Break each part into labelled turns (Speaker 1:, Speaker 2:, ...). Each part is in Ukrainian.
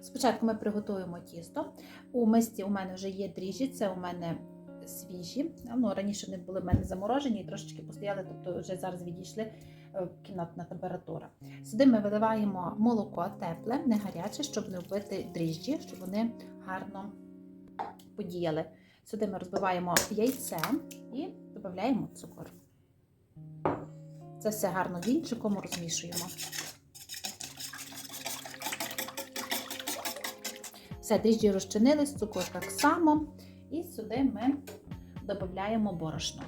Speaker 1: Спочатку ми приготуємо тісто. У мисці у мене вже є дріжджі, це у мене свіжі. Ну, раніше вони були в мене заморожені і трошечки постояли, тобто вже зараз відійшли е, кімнатна температура. Сюди ми виливаємо молоко тепле, не гаряче, щоб не вбити дріжджі, щоб вони гарно подіяли. Сюди ми розбиваємо яйце і додаємо цукор. Це все гарно вінчиком розмішуємо. Все, дріжджі розчинились, цукор так само. І сюди ми додаємо борошно.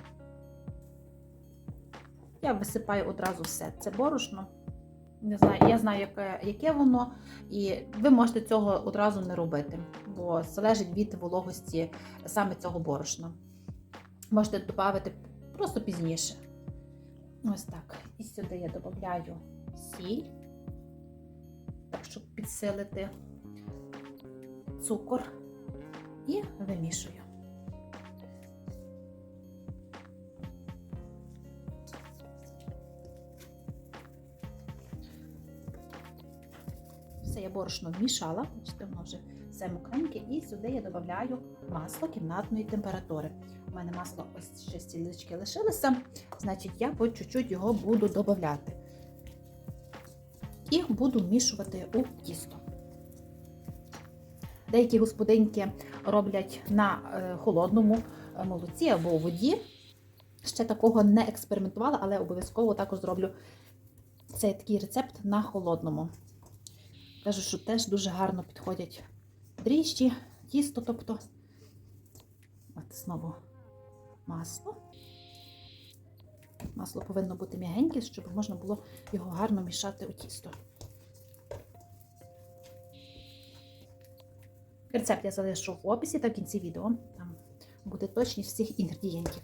Speaker 1: Я висипаю одразу все це борошно. Не знаю, я знаю, яке, яке воно, і ви можете цього одразу не робити, бо залежить від вологості саме цього борошна. Можете додати просто пізніше. Ось так. І сюди я додаю сіль, так, щоб підсилити цукор і вимішую. Все, я борошно вмішала, бачите, воно вже все мокреньке, і сюди я додаю масло кімнатної температури. У мене масло ось ще стілечки лишилося, значить я по чуть-чуть його буду додати. І буду вмішувати у тісто. Деякі господинки роблять на е, холодному е, молоці або у воді. Ще такого не експериментувала, але обов'язково також зроблю цей такий рецепт на холодному. Кажу, що теж дуже гарно підходять дріжджі, тісто, тобто. От знову масло. Масло повинно бути м'ягеньке, щоб можна було його гарно мішати у тісто. Рецепт я залишу в описі та в кінці відео. Там буде точність всіх інгредієнтів.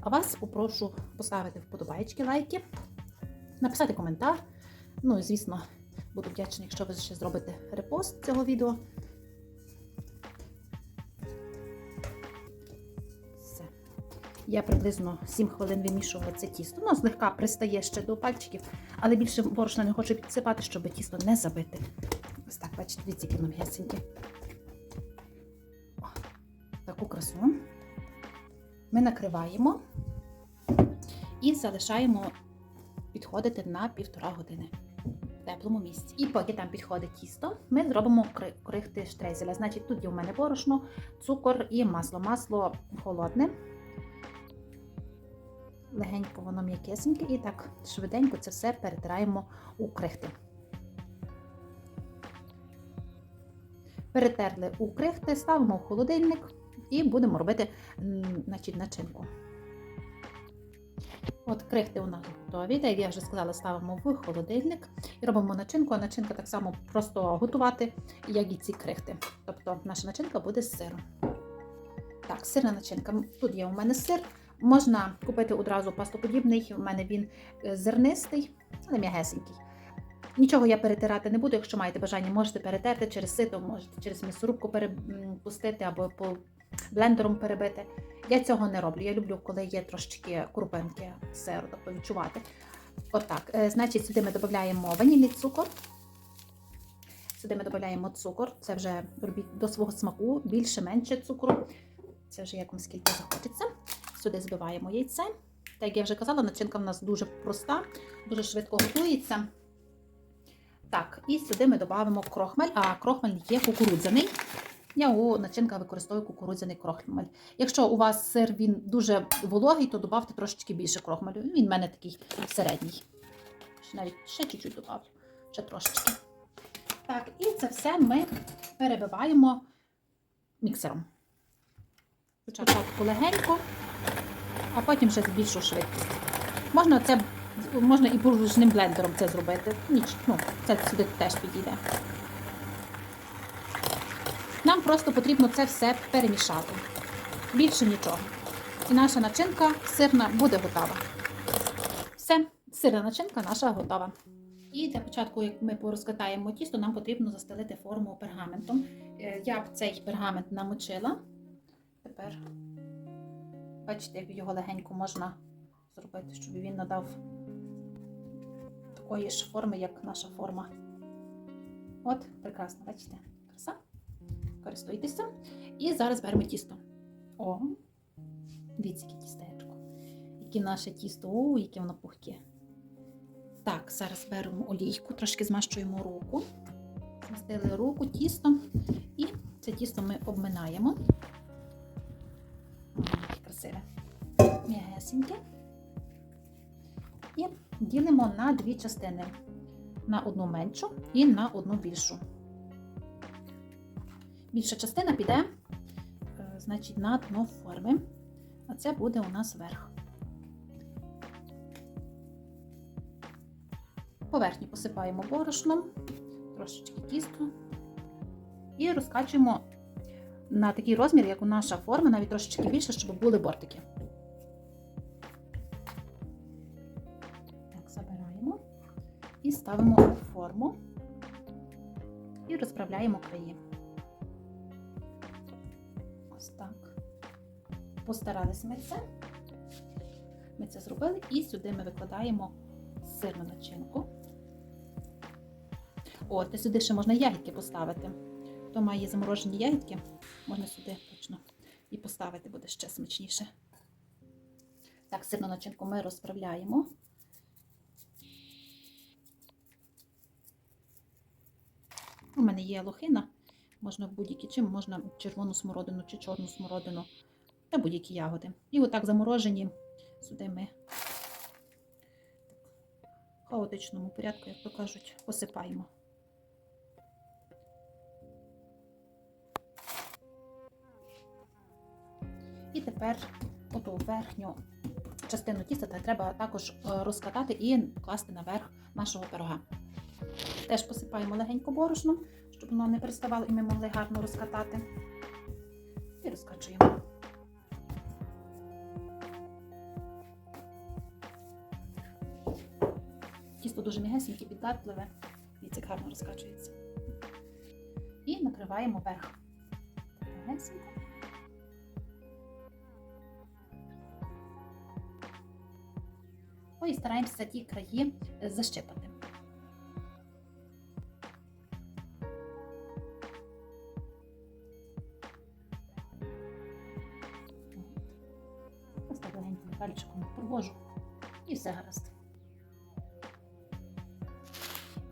Speaker 1: А вас попрошу поставити вподобайки, лайки, написати коментар. Ну і, звісно, буду вдячна, якщо ви ще зробите репост цього відео. Все. Я приблизно 7 хвилин вимішувала це тісто. Воно злегка пристає ще до пальчиків, але більше борошна не хочу підсипати, щоб тісто не забити. Так, бачите, дивіться, яке воно Таку красу. Ми накриваємо і залишаємо підходити на півтора години в теплому місці. І поки там підходить тісто, ми зробимо крихти штрейзеля. Значить, тут є у мене борошно, цукор і масло. Масло холодне. Легенько воно м'якесеньке, і так швиденько це все перетираємо у крихти. Перетерли у крихти, ставимо в холодильник і будемо робити значить, начинку. От крихти у нас готові. Так як я вже сказала, ставимо в холодильник і робимо начинку, а начинка так само просто готувати, як і ці крихти. Тобто наша начинка буде з сиром. Так, сирна начинка. Тут є у мене сир. Можна купити одразу пастоподібний, у мене він е, зернистий, але м'ягесенький. Нічого я перетирати не буду. Якщо маєте бажання, можете перетерти через сито, можете через м'ясорубку перепустити або по блендером перебити. Я цього не роблю. Я люблю, коли є трошечки крупинки сиру, тобто відчувати. Отак. Е, Значить, сюди ми додаємо ванільний цукор. Сюди ми додаємо цукор. Це вже робіть до свого смаку, більше, менше цукру. Це вже як вам скільки захочеться. Сюди збиваємо яйце. Так як я вже казала, начинка в нас дуже проста, дуже швидко готується. Так, і сюди ми додамо крохмаль, а крохмаль є кукурудзяний. Я у начинках використовую кукурудзяний крохмаль. Якщо у вас сир він дуже вологий, то додавте трошечки більше крохмалю. Він в мене такий середній. Ще навіть ще чуть-чуть додавлю, ще трошечки. Так, і це все ми перебиваємо міксером. Спочатку легенько, а потім вже з більшу швидкість. Можна це можна і ручним блендером це зробити. Ніч, ну, це сюди теж підійде. Нам просто потрібно це все перемішати. Більше нічого. І наша начинка сирна буде готова. Все, сирна начинка наша готова. І для початку, як ми порозкатаємо тісто, нам потрібно застелити форму пергаментом. Е, Я б цей пергамент намочила. Тепер, бачите, як його легенько можна зробити, щоб він надав такої ж форми, як наша форма От, прекрасно, бачите, краса. Користуйтеся. І зараз беремо тісто. О, дивіться, яке тістечко. Яке наше тісто, о, яке воно пухке. Так, зараз беремо олійку, трошки змащуємо руку. Змастили руку, тісто. І це тісто ми обминаємо. О, яке красиве. М'ягесеньке. Ділимо на дві частини. На одну меншу і на одну більшу. Більша частина піде, е, значить, на дно форми, а це буде у нас верх. Поверхню посипаємо борошном, трошечки тісту і розкачуємо на такий розмір, як у наша форма, навіть трошечки більше, щоб були бортики. Ставимо у форму і розправляємо краї. Ось так. Постаралися ми це. Ми це зробили, і сюди ми викладаємо сирну начинку. О, та сюди ще можна ягідки поставити. Хто має заморожені ягідки, можна сюди точно і поставити, буде ще смачніше. Так, сирну начинку ми розправляємо. Мене є лохина, можна будь-які чим, можна червону смородину чи чорну смородину та будь-які ягоди. І отак заморожені сюди ми в хаотичному порядку, як то кажуть, посипаємо. І тепер оту верхню частину тіста треба також е, розкатати і класти наверх нашого пирога. Теж посипаємо легенько борошном, воно не приставало і ми могли гарно розкатати. І розкачуємо. Тісто дуже м'ягесеньке, піддатливе, Дивіться, як гарно розкачується. І накриваємо верх. М'ягесенько. Ой, і стараємося ті краї е, защипати. Пальчиком провожу. І все гаразд.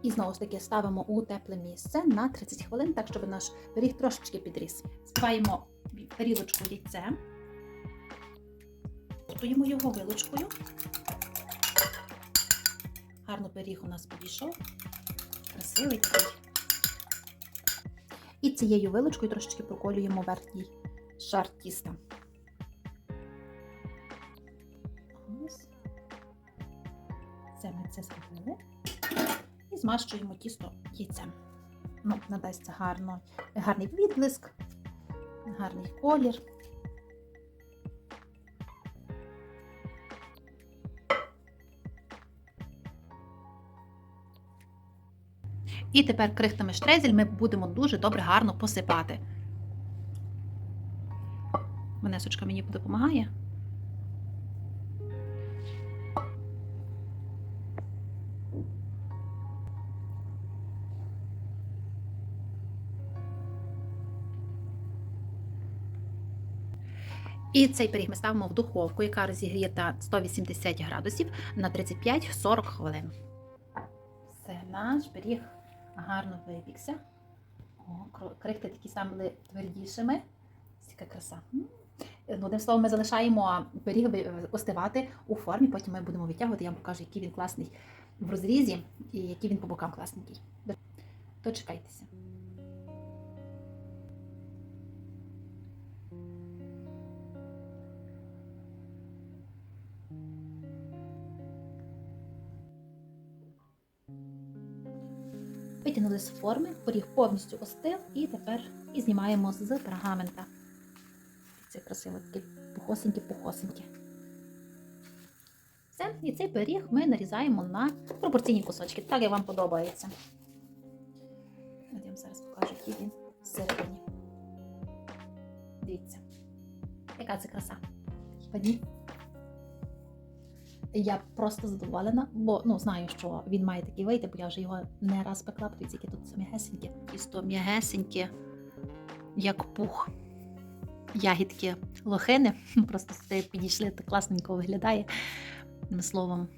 Speaker 1: І знову ж таки ставимо у тепле місце на 30 хвилин, так щоб наш пиріг трошечки підріс. Збиваємо тарілочку яйце, готуємо його вилочкою. Гарно пиріг у нас підійшов. Красивий такий. І цією вилочкою трошечки проколюємо верхній шар тіста. Змащуємо тісто яйцем. Ну, надасться гарно, гарний відблиск, гарний колір. І тепер крихтами штрезель ми будемо дуже добре гарно посипати. Ванесочка мені допомагає. І цей пиріг ми ставимо в духовку, яка розігріта 180 градусів на 35-40 хвилин. Все, наш пиріг гарно випікся. Крихти такі стали твердішими. Яка краса. Одним словом, ми залишаємо пиріг остивати у формі, потім ми будемо витягувати, я вам покажу, який він класний в розрізі і який він по бокам класненький. Дочекайтеся. Витягнули з форми, пиріг повністю остив і тепер і знімаємо з пергамента. Це красиво, таке пухосеньке-пухосеньке. Все, і цей пиріг ми нарізаємо на пропорційні кусочки, так як вам подобається. Я вам зараз покажу, який він всередині. Дивіться, яка це краса. Хіба ні? Я просто задоволена, бо ну знаю, що він має такий вийти, бо я вже його не раз пекла, подивіться, які тут м'ягесенькі. Тісто м'ягесеньке, як пух. Ягідки лохини. Просто сюди підійшли, так класненько виглядає. Одним словом,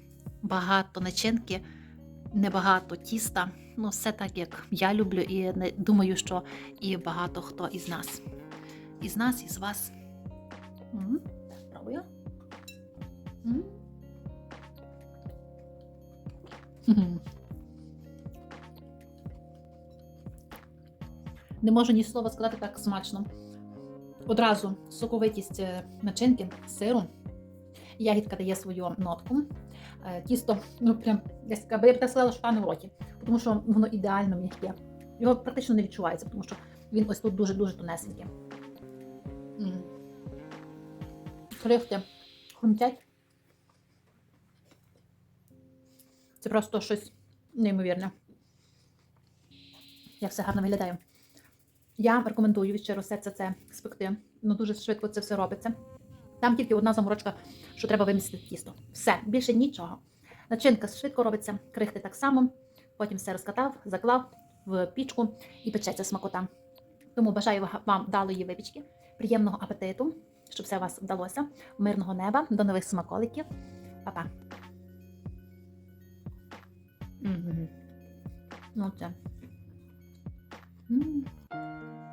Speaker 1: багато начинки, небагато тіста. Ну, все так, як я люблю, і думаю, що і багато хто із нас. Із нас, із вас. М, пробую. М. Не можу ні слова сказати так смачно. Одразу соковитість е, начинки сиру. Ягідка дає свою нотку. Е, Тісто, ну прям я б так сказала, що в роті, тому що воно ідеально м'яке. Його практично не відчувається, тому що він ось тут дуже-дуже тонесенький. Крихти хрумтять. Це просто щось неймовірне. Як все гарно виглядає. Я рекомендую від щиро серця це спекти. Ну дуже швидко це все робиться. Там тільки одна заморочка, що треба вимістити тісто. Все, більше нічого. Начинка швидко робиться, крихти так само. Потім все розкатав, заклав в пічку і печеться смакота. Тому бажаю вам вдалої випічки, приємного апетиту, щоб все у вас вдалося, мирного неба, до нових смаколиків. Па-па. Угу. Ну це. М -м.